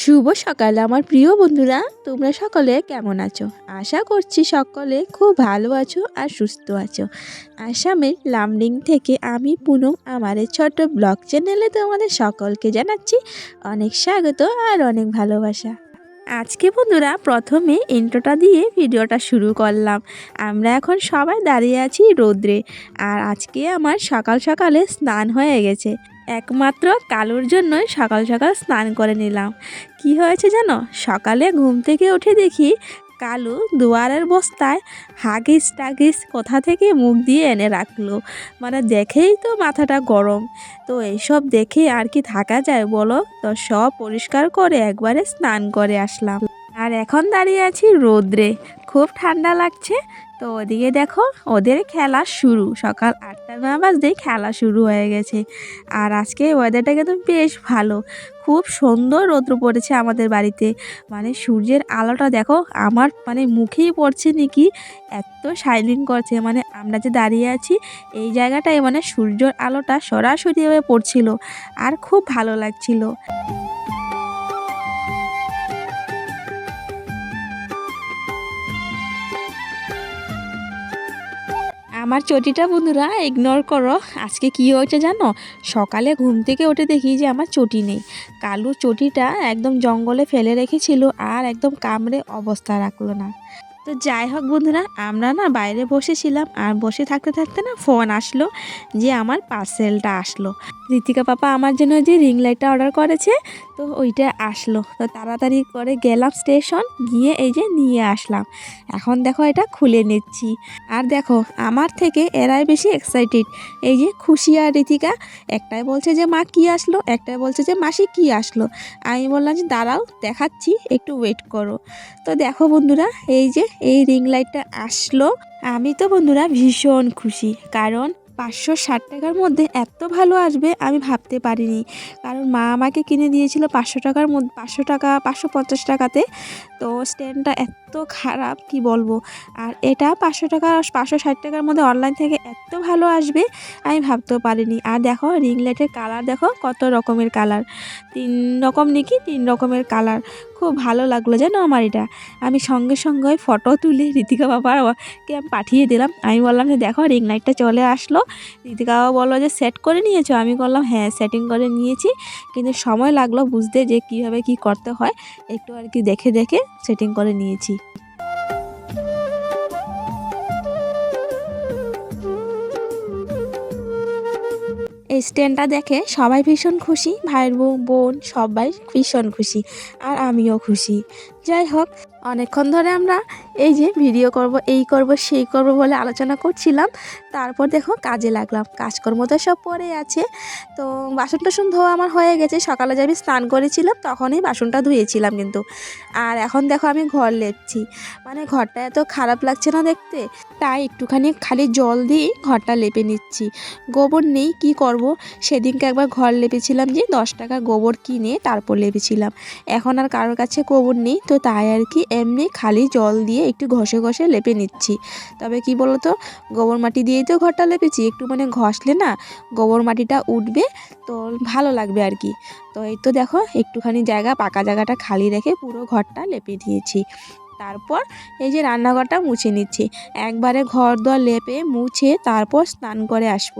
শুভ সকাল, আমার প্রিয় বন্ধুরা। তোমরা সকলে কেমন আছো? আশা করছি সকলে খুব ভালো আছো আর সুস্থ আছো। আসামের লামডিং থেকে আমি পুনম আমার এই ছোট্ট ব্লগ চ্যানেলে তোমাদের সকলকে জানাচ্ছি অনেক স্বাগত আর অনেক ভালোবাসা। আজকে বন্ধুরা, প্রথমে ইন্ট্রোটা দিয়ে ভিডিওটা শুরু করলাম। আমরা এখন সবাই দাঁড়িয়ে আছি রোদ্রে, আর আজকে আমার সকাল সকালে স্নান হয়ে গেছে। একমাত্র কালুর জন্যই সকাল সকাল স্নান করে নিলাম। কি হয়েছে জানো? সকালে ঘুম থেকে উঠে দেখি কালু দুয়ারের বস্তায় হাগিস টাগিস কোথা থেকে মুখ দিয়ে এনে রাখল। মানে দেখেই তো মাথাটা গরম। তো এইসব দেখে আর কি থাকা যায় বলো? তো সব পরিষ্কার করে একবারে স্নান করে আসলাম। আর এখন দাঁড়িয়ে আছি রোদ্রে। খুব ঠান্ডা লাগছে। তো ওদিকে দেখো, ওদের খেলা শুরু। সকাল আটটা না বাজতেই খেলা শুরু হয়ে গেছে। আর আজকে ওয়েদারটা কিন্তু বেশ ভালো। খুব সুন্দর রৌদ্র পড়েছে আমাদের বাড়িতে। মানে সূর্যের আলোটা দেখো, আমার মানে মুখেই পড়ছে নাকি, এত শাইনিং করছে। মানে আমরা যে দাঁড়িয়ে আছি, এই জায়গাটায় মানে সূর্যের আলোটা সরাসরিভাবে পড়ছিল। আর খুব ভালো লাগছিল। আমার চটিটা বন্ধুরা ইগনোর করো। আজকে কি হয়েছে জানো? সকালে ঘুম থেকে উঠে দেখি যে আমার চটি নেই। কালু চটিটা একদম জঙ্গলে ফেলে রেখেছিল আর একদম কামড়ে অবস্থা রাখল না। তো যাই হোক বন্ধুরা, আমরা না বাইরে বসেছিলাম আর বসে থাকতে থাকতে না ফোন আসলো যে আমার পার্সেলটা আসলো। ঋতিকা পাপা আমার জন্য যে রিং লাইটটা অর্ডার করেছে, তো ওইটা আসলো। তো তাড়াতাড়ি করে গেলাম স্টেশন, গিয়ে এই যে নিয়ে আসলাম। এখন দেখো এটা খুলে নিচ্ছি। আর দেখো, আমার থেকে এরাই বেশি এক্সাইটেড এই যে খুশি আর ঋতিকা একটাই বলছে যে মা কি আসলো, একটাই বলছে যে মাসি কি আসলো। আমি বললাম যে দাঁড়াও, দেখাচ্ছি, একটু ওয়েট করো। তো দেখো বন্ধুরা, এই যে এই রিং লাইটটা আসলো আমি তো বন্ধুরা ভীষণ খুশি। কারণ পাঁচশো ষাট টাকার মধ্যে এত ভালো আসবে আমি ভাবতে পারিনি। কারণ মা আমাকে কিনে দিয়েছিল পাঁচশো টাকার মধ্যে, পাঁচশো টাকা, পাঁচশো পঞ্চাশ টাকাতে। তো স্ট্যান্ডটা এত খারাপ, কি বলব? আর এটা পাঁচশো টাকা, পাঁচশো ষাট টাকার মধ্যে অনলাইন থেকে এত ভালো আসবে, আমি ভাবতেও পারিনি। আর দেখো রিং লাইটের কালার দেখো, কত রকমের কালার তিন রকম নাকি? তিন রকমের কালার খুব ভালো লাগল জানো আমার এটা। আমি সঙ্গে সঙ্গে ফটো তুলে ঋতিকা বাবাকে আমি পাঠিয়ে দিলাম। আমি বললাম যে, দেখো রিং লাইটটা চলে আসলো। বাবা বলল যে সেট করে নিয়েছো? আমি বললাম হ্যাঁ সেটিং করে নিয়েছি। কিন্তু সময় লাগল বুঝতে যে কীভাবে কি করতে হয়। একটু আর কি দেখে দেখে সেটিং করে নিয়েছি। এই স্ট্যান্ডটা দেখে সবাই ভীষণ খুশি। ভাইয়ের বউ, বোন সবাই ভীষণ খুশি। আর আমিও খুশি। যাই হোক, অনেকক্ষণ ধরে আমরা এই যে ভিডিও করব, এই করব, সেই করব বলে আলোচনা করছিলাম। তারপর দেখো কাজে লাগলাম, কাজকর্ম তো সব পরে আছে। তো বাসন টাসন ধোয়া আমার হয়ে গেছে, সকালে যে আমি স্নান করেছিলাম তখনই বাসনটা ধুয়েছিলাম কিন্তু। আর এখন দেখো আমি ঘর লেপছি মানে ঘরটা এত খারাপ লাগছে না দেখতে। তাই একটুখানি খালি জল দিয়ে ঘরটা লেপে নিচ্ছি। গোবর নেই, কি করব? সেদিনকে একবার ঘর লেপেছিলাম যে দশ টাকা গোবর কিনে তারপর লেপেছিলাম। এখন আর কারোর কাছে গোবর নেই, তো তাই আর কি এমনি খালি জল দিয়ে একটু ঘষে ঘষে লেপে নিচ্ছি। তবে কি তো গোবর মাটি দিয়েই তো ঘরটা লেপেছি, একটু মানে ঘষলে না গোবর মাটিটা উঠবে, তো ভালো লাগবে আর কি। তো এই তো দেখো, একটুখানি জায়গা, পাকা জায়গাটা খালি রেখে পুরো ঘরটা লেপে দিয়েছি। তারপর এই যে রান্নাঘরটা মুছে নিচ্ছি। একবারে ঘর দর লেপে মুছে তারপর স্নান করে আসব।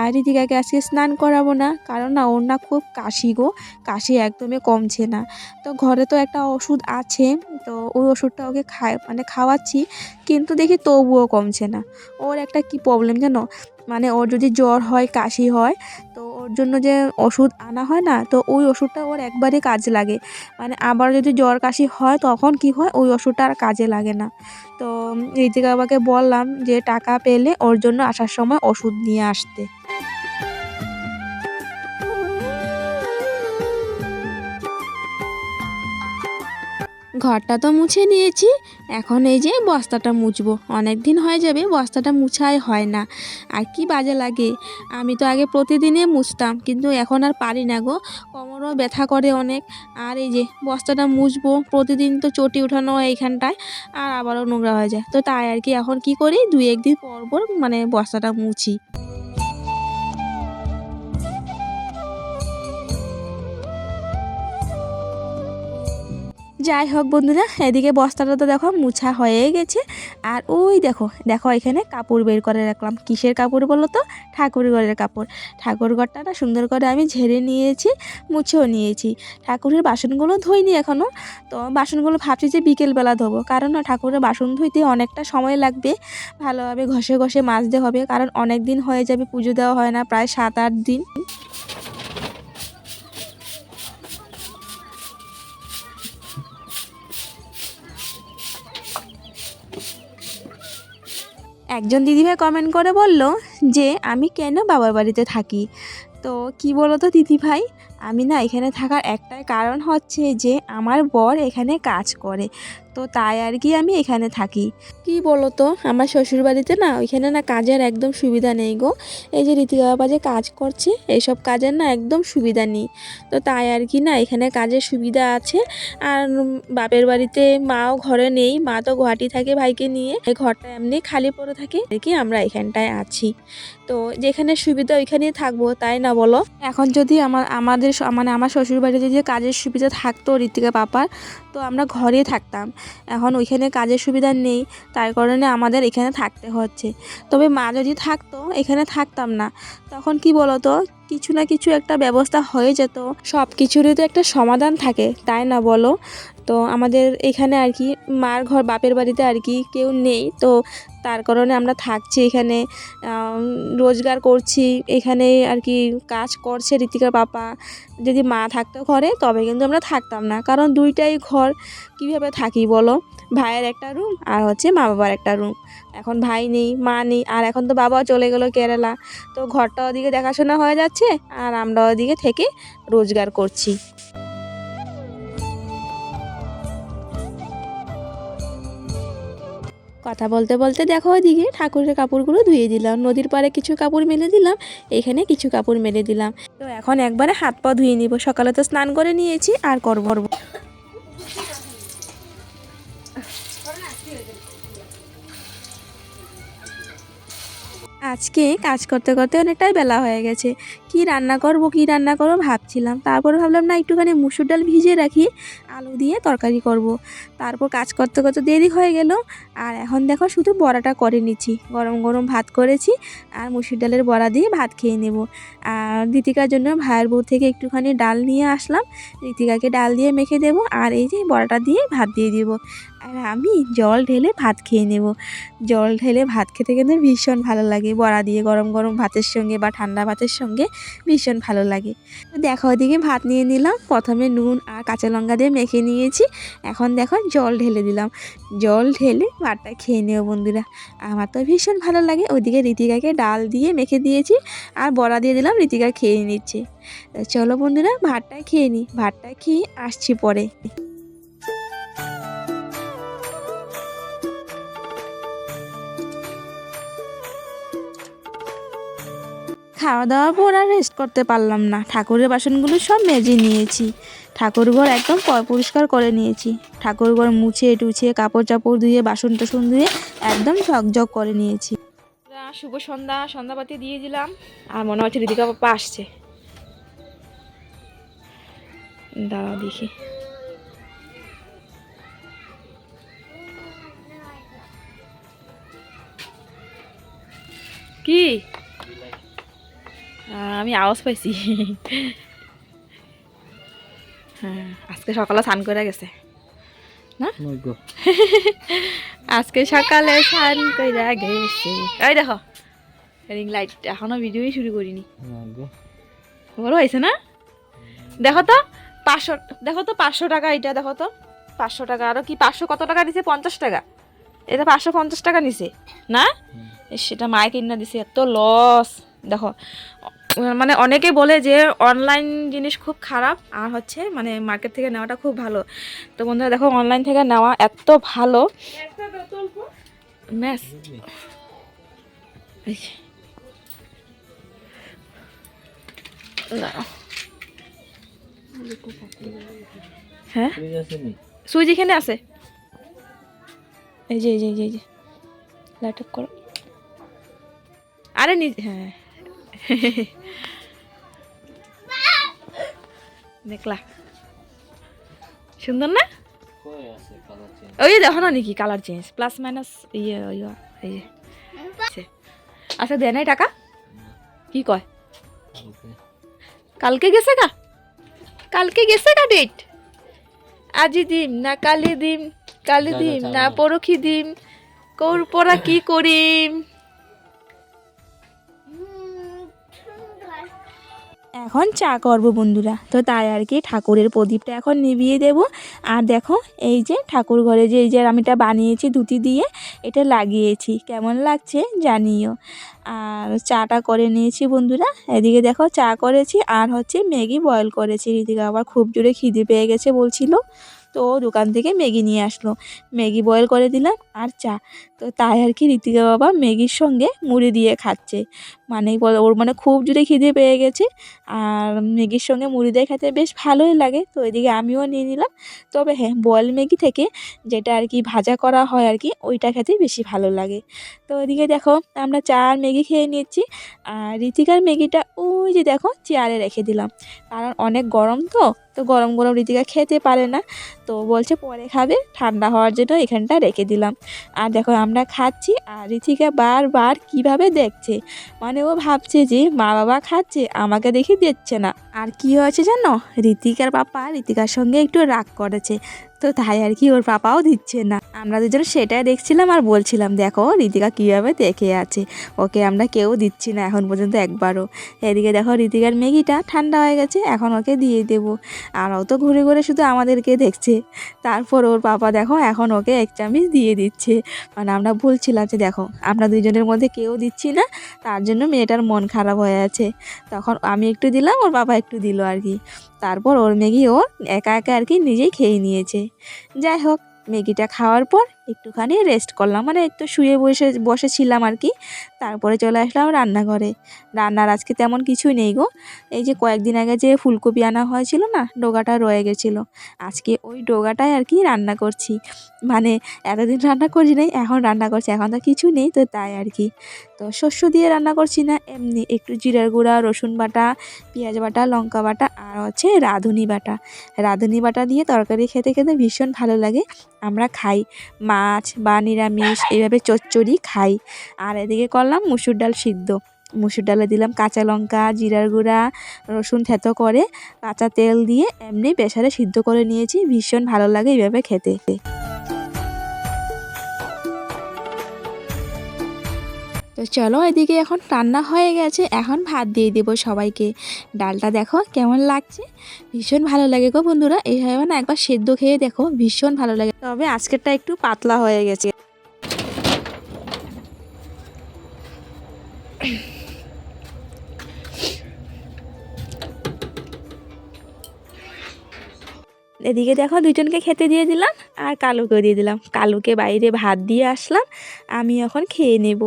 আর ঋতিকাকে আজকে স্নান করাবো না, কারণ না ওর না খুব কাশি গো, কাশি একদমই কমছে না। তো ঘরে তো একটা ওষুধ আছে, তো ওই ওষুধটা ওকে খায় মানে খাওয়াচ্ছি, কিন্তু দেখি তবুও কমছে না। ওর একটা কি প্রবলেম জানো? মানে ওর যদি জ্বর হয়, কাশি হয়, তো ওর জন্য যে ওষুধ আনা হয় না, তো ওই ওষুধটা ওর একবারে কাজ লাগে। মানে আবার যদি জ্বর কাশি হয়, তখন কি হয়, ওই ওষুধটা আর কাজে লাগে না। তো ঋতিকা বাবাকে বললাম যে টাকা পেলে ওর জন্য আসার সময় ওষুধ নিয়ে আসতে। ঘরটা তো মুছে নিয়েছি, এখন এই যে বস্তাটা মুছবো। অনেক দিন হয়ে যাবে, বস্তাটা মুছাই হয় না। আর কি বাজে লাগে? আমি তো আগে প্রতিদিনে মুছতাম, কিন্তু এখন আর পারি না গো। কোমরও ব্যথা করে অনেক। আর এই যে বস্তাটা মুছবো, প্রতিদিন তো চটি উঠানো এইখানটায়, আর আবারও নোংরা হয়ে যায়। তো তাই আর কি, এখন কি করি? দুই একদিন পর পর মানে বস্তাটা মুছি। যাই হোক বন্ধুরা, এদিকে বস্তাটা তো দেখো মুছা হয়ে গেছে। আর ওই দেখো দেখো এখানে কাপড় বের করে রাখলাম। কিসের কাপড় বলো তো? ঠাকুর ঘরের কাপড়। ঠাকুর ঘরটা না সুন্দর করে আমি ঝেড়ে নিয়েছি, মুছেও নিয়েছি। ঠাকুরের বাসনগুলো ধুইনি এখনও তো বাসনগুলো ভাবছি যে বিকেলবেলা ধোবো। কারণ না, ঠাকুরের বাসন ধুইতে অনেকটা সময় লাগবে। ভালোভাবে ঘষে ঘষে মাজতে হবে, কারণ অনেক দিন হয়ে যাবে, পুজো দেওয়া হয় না, প্রায় সাত আট দিন। একজন দিদিভাই কমেন্ট করে বলল যে, আমি কেন বাবার বাড়িতে থাকি? তো কি বলো তো দিদিভাই আমি না এখানে থাকার একটাই কারণ হচ্ছে যে, আমার বর এখানে কাজ করে। তো তাই আর কি আমি এখানে থাকি। কি বলো তো আমার শ্বশুর বাড়িতে না ওইখানে না কাজের একদম সুবিধা নেই গো। এই যে রীতিকা বাবা যে কাজ করছে এইসব কাজের না একদম সুবিধা নেই। তো তাই আর কি না এখানে কাজের সুবিধা আছে। আর বাপের বাড়িতে মাও ঘরে নেই মা তো গুয়াহাটি থাকে ভাইকে নিয়ে। এই ঘরটা এমনি খালি পড়ে থাকে আর কি আমরা এখানটায় আছি। তো যেখানে সুবিধা ওইখানেই থাকব তাই না বলো? এখন যদি আমার আমাদের মানে আমার শ্বশুর বাড়িতে যে কাজের সুবিধা থাকতো ঋতিকা পাপার তো আমরা ঘরেই থাকতাম। এখন ওইখানে কাজের সুবিধা নেই, তার কারণে আমাদের এখানে থাকতে হচ্ছে। তবে মা যদি থাকতো, এখানে থাকতাম না, তখন কি বলতো, কিছু না কিছু একটা ব্যবস্থা হয়ে যেত। সব কিছুরই তো একটা সমাধান থাকে, তাই না বলো? তো আমাদের এখানে আর কি, মার ঘর বাপের বাড়িতে আর কি কেউ নেই, তো তার কারণে আমরা থাকছি এখানে। রোজগার করছি, এখানে আর কি কাজ করছে ঋতিকার পাপা। যদি মা থাকতো ঘরে, তবে কিন্তু আমরা থাকতাম না। কারণ দুইটাই ঘর, কীভাবে থাকি বলো? ভাইয়ের একটা রুম আর হচ্ছে মা বাবার একটা রুম এখন ভাই নেই, মা নেই, আর এখন তো বাবাও চলে গেলো কেরালা। তো ঘরটা ওদিকে দেখাশোনা হয়ে যাচ্ছে, আর আমরা ওদিকে থেকে রোজগার করছি। কথা বলতে বলতে দেখো ওইদিকে ঠাকুরের কাপড়গুলো ধুয়ে দিলাম। নদীর পাড়ে কিছু কাপড় মেলে দিলাম, এখানে কিছু কাপড় মেলে দিলাম। তো এখন একবারে হাত পা ধুয়ে নিব। সকালে তো স্নান করে নিয়েছি, আর করব। আজকে কাজ করতে করতে অনেকটাই বেলা হয়ে গেছে। কি রান্না করব, কি রান্না করব ভাবছিলাম। তারপর ভাবলাম, না, একটুখানি মুসুর ডাল ভিজিয়ে রাখি। আলু দিয়ে তরকারি করব। তারপর কাজ করতে করতে দেরি হয়ে গেল। আর এখন দেখো শুধু বড়াটা করে নিচ্ছি। গরম গরম ভাত করেছি আর মুসুর ডালের বড়া দিয়ে ভাত খেয়ে নেব। আর রীতিকার জন্য ভাইয়ের বউ থেকে একটুখানি ডাল নিয়ে আসলাম। রীতিকাকে ডাল দিয়ে মেখে দেবো আর এই যে বড়াটা দিয়ে ভাত দিয়ে দেবো। আর আমি জল ঢেলে ভাত খেয়ে নেব। জল ঢেলে ভাত খেতে কিন্তু ভীষণ ভালো লাগে। বড়া দিয়ে গরম গরম ভাতের সঙ্গে বা ঠান্ডা ভাতের সঙ্গে ভীষণ ভালো লাগে। দেখো ওদিকে ভাত নিয়ে নিলাম। প্রথমে নুন আর কাঁচা লঙ্কা দিয়ে মেখে নিয়েছি। এখন দেখো জল ঢেলে দিলাম। জল ঢেলে ভাতটা খেয়ে নেব বন্ধুরা। আমার তো ভীষণ ভালো লাগে। ওদিকে রীতিকাকে ডাল দিয়ে মেখে দিয়েছি আর বড়া দিয়ে দিলাম, রীতিকা খেয়ে নিচ্ছে। চলো বন্ধুরা, ভাতটা খেয়ে নিই ভাতটা খেয়ে আসছি পরে। খাওয়া দাওয়ার পর আর রেস্ট করতে পারলাম না। ঠাকুরের বাসনগুলো সব মেজে নিয়েছি। ঠাকুর ঘর একদম পরিষ্কার করে নিয়েছি। ঠাকুর ঘর মুছে টুছে কাপড় চাপড় ধুয়ে বাসন টাসন ধুয়ে একদম ঝকঝক করে নিয়েছি। শুভ সন্ধ্যা সন্ধ্যাবাতি দিয়ে দিলাম। আর মনে হচ্ছে রিদিকা পাপা আসছে। দাঁড়াও দেখি। কি? আমি আওয়াজ পাইছি। হ্যাঁ আজকে সকালে স্নান করে গেছে। আজকে সকালে স্নান করে গেছে। এই দেখো রিং লাইট এখনও ভিডিওই শুরু করিনি। বড় হয়েছে না? দেখো তো পাঁচশো দেখো তো পাঁচশো টাকা এটা দেখো তো। পাঁচশো টাকা আরও কি পাঁচশো কত টাকা নিছে পঞ্চাশ টাকা। এটা পাঁচশো পঞ্চাশ টাকা নিছে না? সেটা মায় কিনে দিছে এত লস দেখো মানে অনেকে বলে যে অনলাইন জিনিস খুব খারাপ আর হচ্ছে মানে মার্কেট থেকে নেওয়াটা খুব ভালো। তো বন্ধুরা দেখো অনলাইন থেকে নেওয়া এত ভালো। ম্যাস। হ্যাঁ? এখানে আছে? এই যে এই যে এই যে, লাইট করো। আরে নিজে হ্যাঁ। দেখলা। সুন্দর না? কই আছে কালার চেঞ্জ ওই দেখো না নাকি কালার চেঞ্জ প্লাস মাইনাস ইয়ে ইয়ে এই যে। আচ্ছা। দেয় নাই টাকা। কি কয়? কালকে। গেছে গা? কালকে গেছে গা ডেট আজি দিম না কালি দিম কালি দিম না। পরখি দিম কৌর পরা কি করিম? এখন চা করব বন্ধুরা। তো তাই আর কি ঠাকুরের প্রদীপটা এখন নিভিয়ে দেব। আর দেখো, এই যে ঠাকুর ঘরে যে এই যে আমি এটা বানিয়েছি ধুতি দিয়ে, এটা লাগিয়েছি। কেমন লাগছে জানিও। আর চাটা করে নিয়েছি বন্ধুরা। এদিকে দেখো চা করেছি, আর হচ্ছে ম্যাগি বয়েল করেছি। এদিকে আবার খুব জোরে খিদে পেয়ে গেছে বলছিল। তো দোকান থেকে ম্যাগি নিয়ে আসলো। ম্যাগি বয়েল করে দিলাম আর চা। তো তাই আর কি ঋতিকা বাবা ম্যাগির সঙ্গে মুড়ি দিয়ে খাচ্ছে। মানে ওর মানে খুব জোরে খিদে পেয়ে গেছে, আর ম্যাগির সঙ্গে মুড়ি দিয়ে খেতে বেশ ভালোই লাগে, তো এদিকে আমিও নিয়ে নিলাম। তবে হ্যাঁ বয়েল ম্যাগি থেকে যেটা আর কি ভাজা করা হয় আর কি, ওইটা খেতে বেশি ভালো লাগে। তো এদিকে দেখো, আমরা চা আর ম্যাগি খেয়ে নিচ্ছি আর ঋতিকার ম্যাগিটা ওই যে দেখো চেয়ারে রেখে দিলাম। কারণ অনেক গরম তো তো গরম গরম ঋতিকা খেতে পারে না, তো বলছে পরে খাবে, ঠান্ডা হওয়ার জন্য এখানটা রেখে দিলাম। আর দেখো আমরা খাচ্ছি, আর ঋতিকা বারবার কীভাবে দেখছে মানে ও ভাবছে যে মা বাবা খাচ্ছে, আমাকে দেখে দিচ্ছে না। আর কি হয়েছে জানো? ঋতিকার পাপা ঋতিকার সঙ্গে একটু রাগ করেছে। তো তাই আর কি ওর পাপাও দিচ্ছে না। আমরা দুজন সেটাই দেখছিলাম আর বলছিলাম, দেখো ঋতিকা কীভাবে দেখে আছে। ওকে আমরা কেউ দিচ্ছি না এখন পর্যন্ত একবারও। এদিকে দেখো ঋতিকার ম্যাগিটা ঠান্ডা হয়ে গেছে, এখন ওকে দিয়ে দেবো। আর ও তো ঘুরে ঘুরে শুধু আমাদেরকে দেখছে। তারপর ওর পাপা দেখো, এখন ওকে এক চামচ দিয়ে দিচ্ছে। মানে আমরা বলছিলাম যে দেখো, আমরা দুজনের মধ্যে কেউ দিচ্ছি না, তার জন্য মেয়েটার মন খারাপ হয়ে আছে। তখন আমি একটু দিলাম, ওর বাবা একটু দিল আর কি। তারপর ওর ম্যাগি ও একা একা আর কি নিজেই খেয়ে নিয়েছে। যাই হোক, ম্যাগিটা খাওয়ার পর একটুখানি রেস্ট করলাম। মানে একটু শুয়ে বসে, বসেছিলাম আর কি। তারপরে চলে আসলাম রান্নাঘরে। রান্নার আজকে তেমন কিছুই নেই গো। এই যে কয়েকদিন আগে যে ফুলকপি আনা হয়েছিল না, ডোগাটা রয়ে গেছিল। আজকে ওই ডোগাটাই আর কি রান্না করছি। মানে এতদিন রান্না করি নাই, এখন রান্না করছি। এখন তো কিছু নেই তো তাই আর কি। তো শস্য দিয়ে রান্না করছি না, এমনি একটু জিরার গুঁড়া, রসুন বাটা, পেঁয়াজ বাটা, লঙ্কা বাটা আর হচ্ছে রাঁধুনি বাটা। রাঁধুনি বাটা দিয়ে তরকারি খেতে খেতে ভীষণ ভালো লাগে। আমরা খাই মাছ বা নিরামিষ এইভাবে চচ্চড়ি খাই। আর এদিকে করলাম মুসুর ডাল সিদ্ধ। মুসুর ডালে দিলাম কাঁচা লঙ্কা, জিরার গুঁড়া, রসুন থেতো করে, কাঁচা তেল দিয়ে এমনি প্রেসারে সিদ্ধ করে নিয়েছি। ভীষণ ভালো লাগে এইভাবে খেতে। চলো এদিকে এখন রান্না হয়ে গেছে, এখন ভাত দিয়ে দেবো সবাইকে। ডালটা দেখো কেমন লাগছে? ভীষণ ভালো লাগে গো বন্ধুরা, এইভাবে না একবার সেদ্ধ খেয়ে দেখো, ভীষণ ভালো লাগে। তবে আজকেরটা একটু পাতলা হয়ে গেছে। এদিকে দেখো দুজনকে খেতে দিয়ে দিলাম আর কালুকেও দিয়ে দিলাম। কালুকে বাইরে ভাত দিয়ে আসলাম, আমি এখন খেয়ে নেব।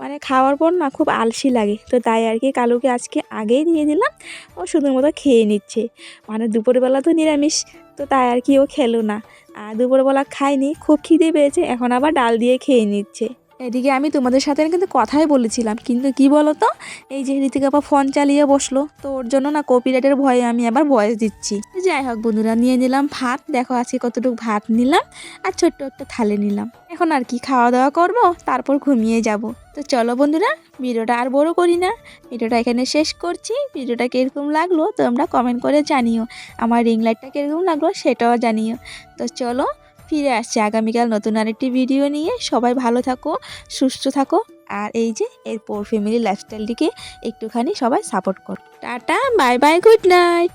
মানে খাওয়ার পর না খুব আলসি লাগে, তো তাই আর কি কালুকে আজকে আগেই দিয়ে দিলাম, ও শুধু মতো খেয়ে নিচ্ছে। মানে দুপুরবেলা তো নিরামিষ, তো তাই আর কি ও খেলো না। আর দুপুরবেলা খায়নি, খুব খিদে পেয়েছে, এখন আবার ডাল দিয়ে খেয়ে নিচ্ছে। এদিকে আমি তোমাদের সাথে কিন্তু কথাই বলেছিলাম, কিন্তু কি বলো তো এই যে ঋতিকা আপা ফোন চালিয়ে বসল, তো ওর জন্য না কপিরাইটের ভয়ে আমি আবার ভয়েস দিচ্ছি। যাই হোক বন্ধুরা, নিয়ে নিলাম ভাত, দেখো আজকে কতটুকু ভাত নিলাম, আর ছোট্ট একটা থালে নিলাম। এখন আর কি খাওয়া দাওয়া করব, তারপর ঘুমিয়ে যাব। তো চলো বন্ধুরা, ভিডিওটা আর বড় করি না, ভিডিওটা এখানে শেষ করছি। ভিডিওটা কীরকম লাগল তোমরা কমেন্ট করে জানিও, আমার রিং লাইটটা কীরকম লাগল সেটাও জানিও। তো চলো ফিরে আসছি আগামীকাল নতুন আরেকটি ভিডিও নিয়ে। সবাই ভালো থাকো, সুস্থ থাকো, আর এই যে এরপর ফ্যামিলি লাইফস্টাইলটিকে একটুখানি সবাই সাপোর্ট করো। Tata bye bye good night